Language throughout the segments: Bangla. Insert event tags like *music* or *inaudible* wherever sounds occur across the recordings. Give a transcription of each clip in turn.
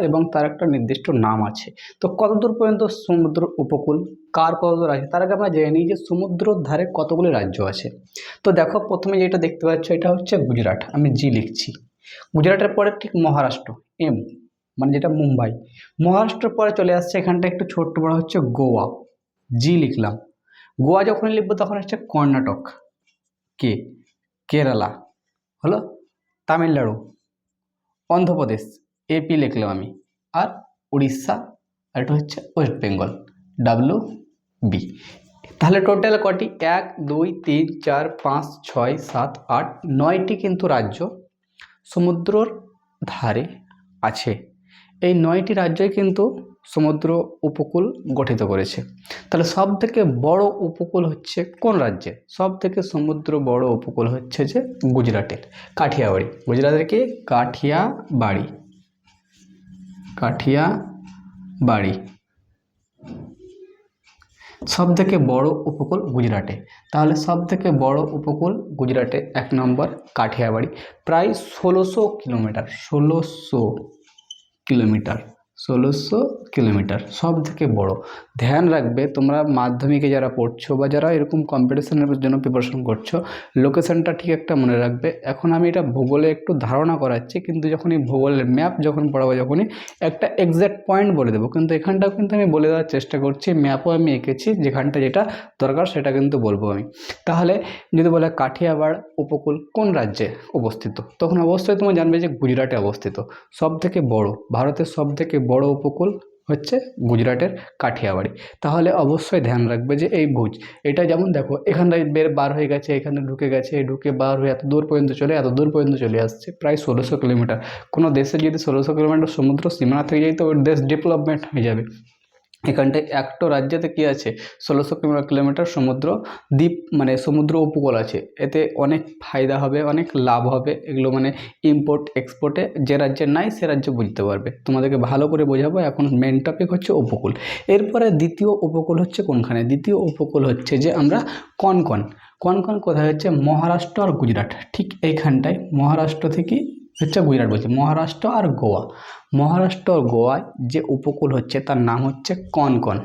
এবং তার একটা নির্দিষ্ট নাম আছে। তো কতদূর পর্যন্ত সমুদ্র উপকূল? কার কতদূর আছে? তার আগে আমরা জেনে নিই যে সমুদ্রর ধারে কতগুলি রাজ্য আছে। তো দেখো, প্রথমে যেটা দেখতে পাচ্ছ, এটা হচ্ছে গুজরাট। আমি জি লিখছি। গুজরাটের পরে ঠিক মহারাষ্ট্র, এম মানে যেটা মুম্বাই। মহারাষ্ট্রের পরে চলে আসছে এখানটা একটু ছোট্ট বড় হচ্ছে গোয়া। জি লিখলাম। গোয়া যখন লিখব তখন হচ্ছে কর্ণাটক। কে? কেরালা। হলো তামিলনাড়ু। অন্ধ্রপ্রদেশ। এপি লিখলাম আমি। আর উড়িষ্যা, আর এটা হচ্ছে ওয়েস্ট বেঙ্গল ডাব্লু বি তাহলে টোটাল কটি? এক, দুই, তিন, চার, পাঁচ, ছয়, সাত, আট, নয়টি কিন্তু রাজ্য সমুদ্রর ধারে আছে। এই নয়টি রাজ্যই কিন্তু সমুদ্র উপকূল গঠিত করেছে। তাহলে সব থেকে বড় উপকূল হচ্ছে কোন রাজ্যে? সব থেকে সমুদ্র বড় উপকূল হচ্ছে যে গুজরাটের, কাঠিয়াবাড়ি। গুজরাটের কি? কাঠিয়াবাড়ি। কাঠিয়াবাড়ি সব থেকে বড় উপকূল গুজরাটে। তাহলে সব থেকে বড় উপকূল গুজরাটে এক নম্বর কাঠিয়াবাড়ি প্রায় ষোলোশো কিলোমিটার ষোলোশো কিলোমিটার। ষোলোশো কিলোমিটার সব থেকে বড়। ধ্যান রাখবে, তোমরা মাধ্যমিকে যারা পড়ছো বা যারা এরকম কম্পিটিশনের জন্য প্রিপারেশন করছ লোকেশনটা ঠিক একটা মনে রাখবে। এখন আমি এটা ভূগোলে একটু ধারণা করাচ্ছি, কিন্তু যখন এই ভূগোলের ম্যাপ যখন পড়াবো, যখনই একটা এক্স্যাক্ট পয়েন্ট বলে দেবো, কিন্তু এখানটাও কিন্তু আমি বলে দেওয়ার চেষ্টা করছি ম্যাপও আমি এঁকেছি, যেখানটা যেটা দরকার সেটা কিন্তু বলব আমি। তাহলে যদি বলে কাঠিয়াবাড় উপকূল কোন রাজ্যে অবস্থিত? তখন অবশ্যই তোমরা জানবে যে গুজরাটে অবস্থিত। সব থেকে বড়, ভারতের সব থেকে বড় উপকূল হচ্ছে গুজরাটের কাঠিয়াবাড়ি। তাহলে অবশ্যই ধ্যান রাখবে যে এই ভুজ, এটা যেমন দেখো এখানটায় বের বার হয়ে গেছে, এখানে ঢুকে গেছে, ঢুকে বার হয়ে এত দূর পর্যন্ত চলে, এত দূর পর্যন্ত চলে আসছে, প্রায় ষোলোশো কিলোমিটার। কোনো দেশে যদি ষোলোশো কিলোমিটার সমুদ্র সীমানা থেকে যায়, তো ওর দেশ ডেভেলপমেন্ট হয়ে যাবে। এখানটায় একটা রাজ্যেতে কী আছে? ষোলোশো কিলোমিটার সমুদ্র, দ্বীপ মানে সমুদ্র উপকূল আছে। এতে অনেক ফায়দা হবে, অনেক লাভ হবে। এগুলো মানে ইম্পোর্ট এক্সপোর্টে যে রাজ্যে নাই, সে রাজ্য বুঝতে পারবে। তোমাদেরকে ভালো করে বোঝাবো, এখন মেন টপিক হচ্ছে উপকূল। এরপরে দ্বিতীয় উপকূল হচ্ছে কোনখানে? দ্বিতীয় উপকূল হচ্ছে যে আমরা কনকন। কনকন কোথায় হচ্ছে? মহারাষ্ট্র আর গুজরাট। ঠিক এইখানটায়। মহারাষ্ট্র থেকে হচ্ছে গুজরাট বলছি। মহারাষ্ট্র আর গোয়া। মহারাষ্ট্র আর গোয়ায় যে উপকূল হচ্ছে, তার নাম হচ্ছে কনকন।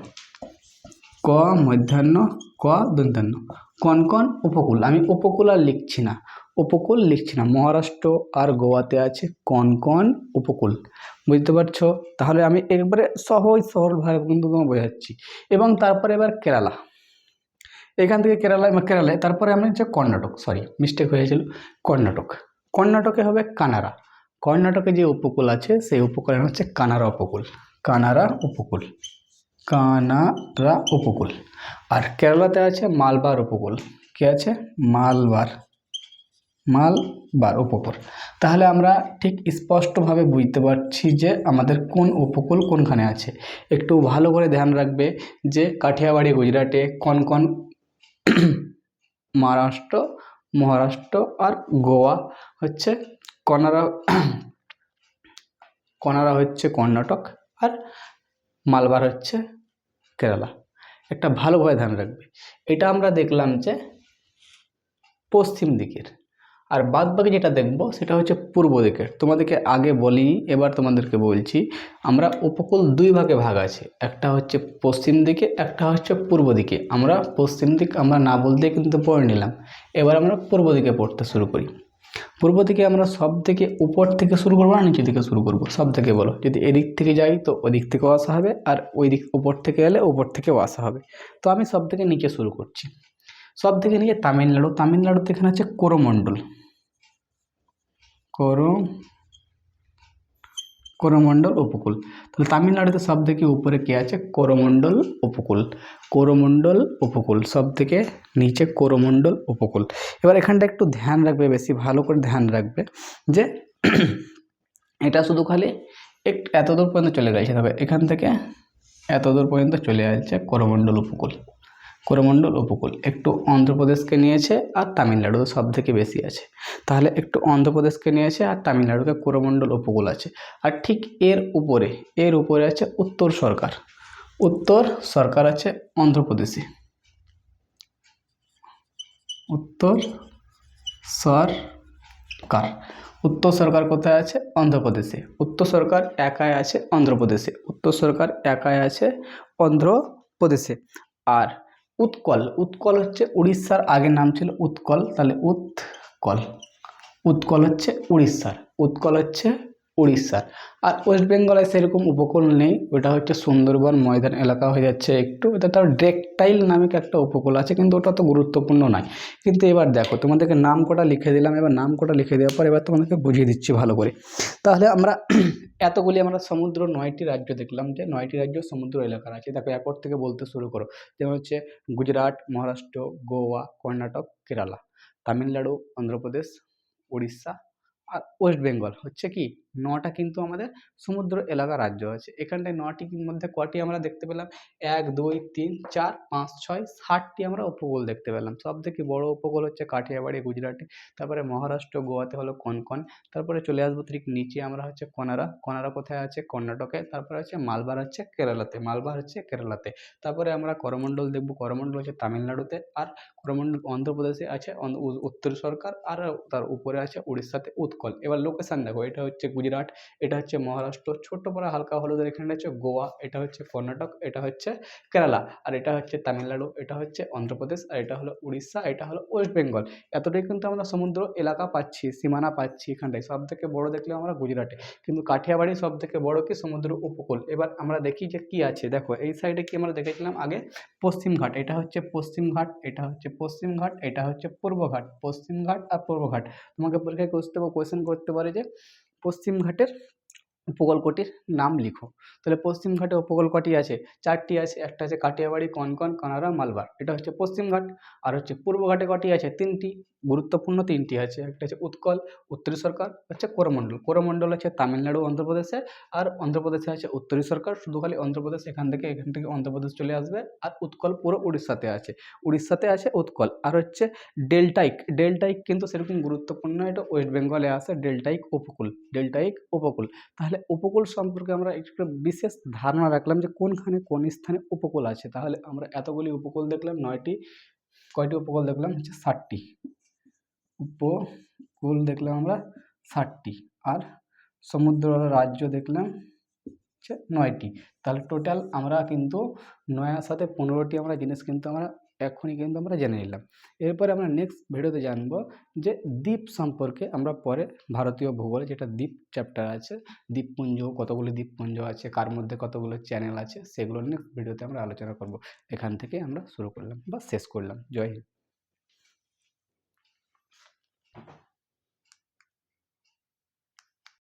ক মধ্যাহ্ন, ক দন্তান্ন কনকন উপকূল। আমি উপকূল আর লিখছি না। উপকূল লিখছি না। মহারাষ্ট্র আর গোয়াতে আছে কনকন উপকূল। বুঝতে পারছ? তাহলে আমি একবারে সহজ সরলভাবে কিন্তু তোমাকে বোঝাচ্ছি। এবং তারপরে এবার কেরালা। এখান থেকে কেরালায় কেরালায়, তারপরে আমি হচ্ছে কর্ণাটক। সরি মিস্টেক হয়েছিল কর্ণাটক। কর্ণাটকে হবে কানাড়া। কর্ণাটকে যে উপকূল আছে, সেই উপকূলের হচ্ছে কানাড়া উপকূল। কানাড়া উপকূল। কানাড়া উপকূল। আর কেরালাতে আছে মালবার উপকূল। কি আছে? মালবার। মালবার উপকূল। তাহলে আমরা ঠিক স্পষ্টভাবে বুঝতে পারছি যে আমাদের কোন উপকূল কোনখানে আছে। একটু ভালো করে ধ্যান রাখবে যে কাঠিয়াবাড়ি, গুজরাটে কোন কোন মহারাষ্ট্র মহারাষ্ট্র আর গোয়া হচ্ছে কনারা কনারা হচ্ছে কর্ণাটক আর মালবার হচ্ছে কেরালা। একটা ভালোভাবে ধ্যান রাখবে। এটা আমরা দেখলাম যে পশ্চিম দিকের আর বাদ বাকি যেটা দেখব, সেটা হচ্ছে পূর্ব দিকের। তোমাদেরকে আগে বলিনি, এবার তোমাদেরকে বলছি। আমরা উপকূল দুই ভাগে ভাগ আছে। একটা হচ্ছে পশ্চিম দিকে, একটা হচ্ছে পূর্ব দিকে। আমরা পশ্চিম দিক, আমরা না বলতে কিন্তু পড়ে নিলাম। এবার আমরা পূর্ব দিকে পড়তে শুরু করি। পূর্ব দিকে আমরা সব থেকে উপর থেকে শুরু করব না নিচে দিকে শুরু করব? সব থেকে বলো। যদি এদিক থেকে যাই, তো ওদিক থেকেও আসা হবে, আর ওই দিক উপর থেকে এলে উপর থেকেও আসা হবে। তো আমি সব থেকে নিচে শুরু করছি। সব থেকে নিচে তামিলনাড়ু। তামিলনাড়ুতে এখানে আছে করমণ্ডল। করো, করমণ্ডল উপকূল। তাহলে তামিলনাড়ুতে সব থেকে উপরে কে আছে? করমণ্ডল উপকূল। করমণ্ডল উপকূল সব থেকে নিচে করমণ্ডল উপকূল। এবার এখানটা একটু ধ্যান রাখবে, বেশি ভালো করে ধ্যান রাখবে যে *clears throat* এটা শুধু খালি এক এতদূর পর্যন্ত চলে গেছে। তবে এখান থেকে এতদূর পর্যন্ত চলে যাচ্ছে করমণ্ডল উপকূল। করমণ্ডল উপকূল। একটু অন্ধ্রপ্রদেশকে নিয়েছে আর তামিলনাড়ু সব থেকে বেশি আছে। তাহলে একটু অন্ধ্রপ্রদেশকে নিয়েছে আর তামিলনাড়ুকে করমণ্ডল উপকূল আছে। আর ঠিক এর উপরে এর উপরে আছে উত্তর সরকার। উত্তর সরকার আছে অন্ধ্রপ্রদেশে। উত্তর সরকার। উত্তর সরকার কোথায় আছে? অন্ধ্রপ্রদেশে। উত্তর সরকার একাই আছে অন্ধ্রপ্রদেশে। উত্তর সরকার একাই আছে অন্ধ্রপ্রদেশে। আর উৎকল। উৎকল হচ্ছে উড়িষ্যার, আগের নাম ছিল উৎকল, তাহলে উৎকল। উৎকল হচ্ছে উড়িষ্যার, উৎকল হচ্ছে উড়িষ্যার। আর ওয়েস্ট বেঙ্গলে সেরকম উপকূল নেই, ওটা হচ্ছে সুন্দরবন, ময়দান এলাকা হয়ে যাচ্ছে একটু। এটা তার ড্রেকটাইল নামে একটা উপকূল আছে, কিন্তু ওটা তো গুরুত্বপূর্ণ নয়। কিন্তু এবার দেখো, তোমাদেরকে নাম কটা লিখে দিলাম, এবার নাম কটা লিখে দেওয়ার পর এবার তোমাদেরকে বুঝিয়ে দিচ্ছি ভালো করে। তাহলে আমরা এতগুলি আমরা সমুদ্র নয়টি রাজ্য দেখলাম যে নয়টি রাজ্য সমুদ্র এলাকার আছে। দেখো এরপর থেকে বলতে শুরু করো। যেমন হচ্ছে গুজরাট, মহারাষ্ট্র, গোয়া, কর্ণাটক, কেরালা, তামিলনাড়ু, অন্ধ্রপ্রদেশ উড়িষ্যা আর ওয়েস্ট বেঙ্গল। হচ্ছে কি? নটা কিন্তু আমাদের সমুদ্র এলাকা রাজ্য আছে। এখানটায় নটির মধ্যে কটি আমরা দেখতে পেলাম? এক, দুই, তিন, চার, পাঁচ, ছয়, ষাটটি আমরা উপকূল দেখতে পেলাম। সব থেকে বড় উপকূল হচ্ছে কাঠিয়াবাড়ি, গুজরাটে। তারপরে মহারাষ্ট্র, গোয়াতে হলো কনকন। তারপরে চলে আসব ঠিক নিচে আমরা হচ্ছে কনারা। কনারা কোথায় আছে? কর্ণাটকে। তারপরে হচ্ছে মালবার হচ্ছে কেরালাতে। মালবার হচ্ছে কেরালাতে। তারপরে আমরা করমণ্ডল দেখব। করমণ্ডল হচ্ছে তামিলনাড়ুতে আর করমণ্ডল অন্ধ্রপ্রদেশে আছে উত্তর সরকার আর তার উপরে আছে উড়িষ্যাতে উৎকল। এবার লোকেশান দেখো, এটা হচ্ছে গুজরাট, এটা হচ্ছে মহারাষ্ট্র, ছোট্ট পরে হালকা হলুদের এখানে হচ্ছে গোয়া, এটা হচ্ছে কর্ণাটক, এটা হচ্ছে কেরালা, আর এটা হচ্ছে তামিলনাড়ু, এটা হচ্ছে অন্ধ্রপ্রদেশ, আর এটা হলো উড়িষ্যা, এটা হলো ওয়েস্ট বেঙ্গল। এতটাই কিন্তু আমরা সমুদ্র এলাকা পাচ্ছি, সীমানা পাচ্ছি এখানটায় সব থেকে বড় দেখলে আমরা গুজরাটে। কিন্তু কাঠিয়াবাড়ি সব থেকে বড় কি? সমুদ্র উপকূল। এবার আমরা দেখি যে কি আছে। দেখো, এই সাইডে কি আমরা দেখেছিলাম আগে? পশ্চিমঘাট এটা হচ্ছে পশ্চিমঘাট এটা হচ্ছে পশ্চিমঘাট এটা হচ্ছে পূর্বঘাট পশ্চিমঘাট আর পূর্বঘাট তোমাকে পরীক্ষায় করতে কোয়েশ্চেন করতে পারে যে পশ্চিমঘাটের উপকূলকটির নাম লিখো। তাহলে পশ্চিমঘাটে উপকূলকটি আছে, চারটি আছে, একটা আছে কাটিয়াবাড়ি, কনকন, কানাড়া, মালবার। এটা হচ্ছে পশ্চিমঘাট। আর হচ্ছে পূর্বঘাটে কটি আছে? তিনটি, গুরুত্বপূর্ণ তিনটি আছে। একটা হচ্ছে উৎকল, উত্তরী সরকার, হচ্ছে করমণ্ডল। করমণ্ডল আছে তামিলনাড়ু, অন্ধ্রপ্রদেশে। আর অন্ধ্রপ্রদেশে আছে উত্তরী সরকার। শুধু খালি অন্ধ্রপ্রদেশ, এখান থেকে এখান থেকে অন্ধ্রপ্রদেশ চলে আসবে। আর উৎকল পুরো উড়িষ্যাতে আছে। উড়িষ্যাতে আছে উৎকল। আর হচ্ছে ডেল্টাইক। ডেল্টাইক কিন্তু সেরকম গুরুত্বপূর্ণ এটা ওয়েস্ট বেঙ্গলে আছে। ডেল্টাইক উপকূল। ডেল্টাইক উপকূল। তাহলে উপকূল সম্পর্কে আমরা একটু বিশেষ ধারণা রাখলাম যে কোনখানে কোন স্থানে উপকূল আছে। তাহলে আমরা এতগুলি উপকূল দেখলাম, নয়টি, কয়টি উপকূল দেখলাম? হচ্ছে ষাটটি। উপকূল দেখলাম আমরা ষাটটি। আর সমুদ্র রাজ্য দেখলাম হচ্ছে নয়টি। তাহলে টোটাল আমরা কিন্তু নয়ার সাথে পনেরোটি আমরা জিনিস কিন্তু আমরা এখনই কিন্তু আমরা জেনে নিলাম। এরপরে আমরা নেক্সট ভিডিওতে জানব যে দ্বীপ সম্পর্কে আমরা পরে ভারতীয় ভূগোল যেটা দ্বীপ চ্যাপ্টার আছে দ্বীপপুঞ্জ কতগুলি দ্বীপপুঞ্জ আছে, কার মধ্যে কতগুলো চ্যানেল আছে, সেগুলো নেক্সট ভিডিওতে আমরা আলোচনা করব। এখান থেকে আমরা শুরু করলাম বা শেষ করলাম। জয় হিন্দ।